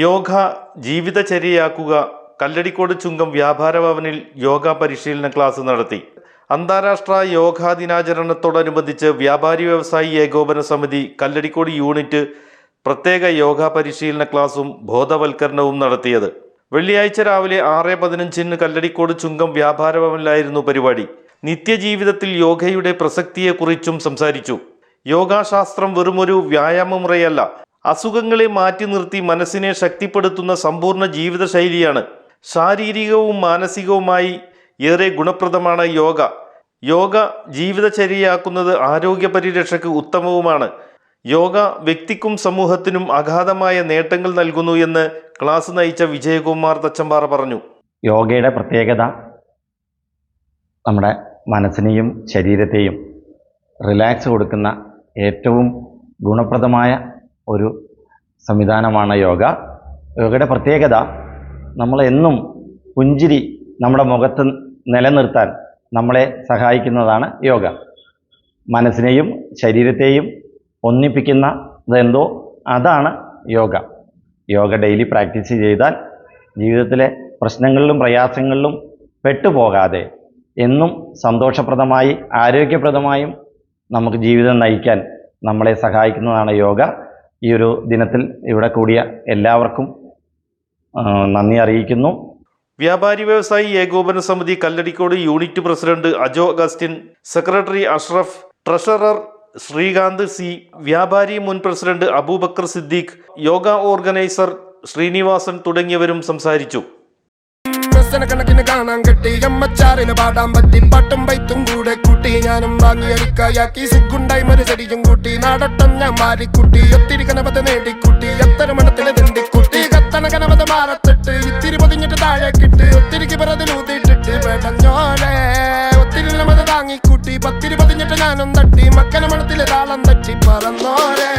യോഗ ജീവിതചര്യയാക്കുക കല്ലടിക്കോട് ചുങ്കം വ്യാപാര ഭവനിൽ യോഗ പരിശീലന ക്ലാസ് നടത്തി. അന്താരാഷ്ട്ര യോഗാ ദിനാചരണത്തോടനുബന്ധിച്ച് വ്യാപാരി വ്യവസായി ഏകോപന സമിതി കല്ലടിക്കോട് യൂണിറ്റ് പ്രത്യേക യോഗ പരിശീലന ക്ലാസും ബോധവൽക്കരണവും നടത്തിയത്. വെള്ളിയാഴ്ച രാവിലെ ആറ് പതിനഞ്ചിന് കല്ലടിക്കോട് ചുങ്കം വ്യാപാര ഭവനിലായിരുന്നു പരിപാടി. നിത്യജീവിതത്തിൽ യോഗയുടെ പ്രസക്തിയെക്കുറിച്ചും സംസാരിച്ചു. യോഗാശാസ്ത്രം വെറുമൊരു വ്യായാമമുറയല്ല അസുഖങ്ങളെ മാറ്റി നിർത്തി മനസ്സിനെ ശക്തിപ്പെടുത്തുന്ന സമ്പൂർണ ജീവിതശൈലിയാണ്. ശാരീരികവും മാനസികവുമായി ഏറെ ഗുണപ്രദമാണ് യോഗ. യോഗ ജീവിതചര്യയാക്കുന്നത് ആരോഗ്യ പരിരക്ഷയ്ക്ക് ഉത്തമവുമാണ്. യോഗ വ്യക്തിക്കും സമൂഹത്തിനും അഗാധമായ നേട്ടങ്ങൾ നൽകുന്നു എന്ന് ക്ലാസ് നയിച്ച വിജയകുമാർ തച്ചമ്പാറ പറഞ്ഞു. യോഗയുടെ പ്രത്യേകത നമ്മുടെ മനസ്സിനെയും ശരീരത്തെയും റിലാക്സ് കൊടുക്കുന്ന ഏറ്റവും ഗുണപ്രദമായ ഒരു സംവിധാനമാണ് യോഗ. യോഗയുടെ പ്രത്യേകത നമ്മൾ എന്നും പുഞ്ചിരി നമ്മുടെ മുഖത്ത് നിലനിർത്താൻ നമ്മളെ സഹായിക്കുന്നതാണ് യോഗ. മനസ്സിനെയും ശരീരത്തെയും ഒന്നിപ്പിക്കുന്ന ഇതെന്തോ അതാണ് യോഗ. യോഗ ഡെയിലി പ്രാക്ടീസ് ചെയ്താൽ ജീവിതത്തിലെ പ്രശ്നങ്ങളിലും പ്രയാസങ്ങളിലും പെട്ടുപോകാതെ എന്നും സന്തോഷപ്രദമായി ആരോഗ്യപ്രദമായും നമുക്ക് ജീവിതം നയിക്കാൻ നമ്മളെ സഹായിക്കുന്നതാണ് യോഗ. ഈ ഒരു ദിനത്തിൽ ഇവിടെ കൂടിയ എല്ലാവർക്കും നന്ദി അറിയിക്കുന്നു. വ്യാപാരി വ്യവസായി ഏകോപന സമിതി Kalladikode unit president Ajo Augustine secretary Ashraf treasurer Srikanth C വ്യാപാരി മുൻ പ്രസിഡന്റ് അബൂബക്കർ സിദ്ദീഖ് യോഗ ഓർഗനൈസർ ശ്രീനിവാസൻ തുടങ്ങിയവരും സംസാരിച്ചു. കണക്കിന് കാണാൻ കിട്ടി. അമ്മച്ചാറിന് പാടാൻ പറ്റി. പാട്ടും പൈത്തും കൂടെ കൂട്ടി ഞാനും വാങ്ങിയടിക്കായാക്കി സിഗുണ്ടായി ഒരു കൂട്ടി. നാടട്ടം ഞാൻ മാറിക്കുട്ടി ഒത്തിരി കനവത നേടിക്കുട്ടി എത്ര മണത്തിലെ തിണ്ടിക്കുട്ടി. കത്തണ കനവത മാറത്തിട്ട് ഇത്തിരി പൊതിഞ്ഞിട്ട് താഴേക്കിട്ട് ഒത്തിരിക്ക് പിറതിൽ ഊതിയിട്ടിട്ട് പെടഞ്ഞോലെ ഒത്തിരി നമത് താങ്ങിക്കൂട്ടി പത്തിരി പതിഞ്ഞിട്ട് ഞാനും തട്ടി മക്കന മണത്തിലെ താളം തട്ടി പറന്നോരെ.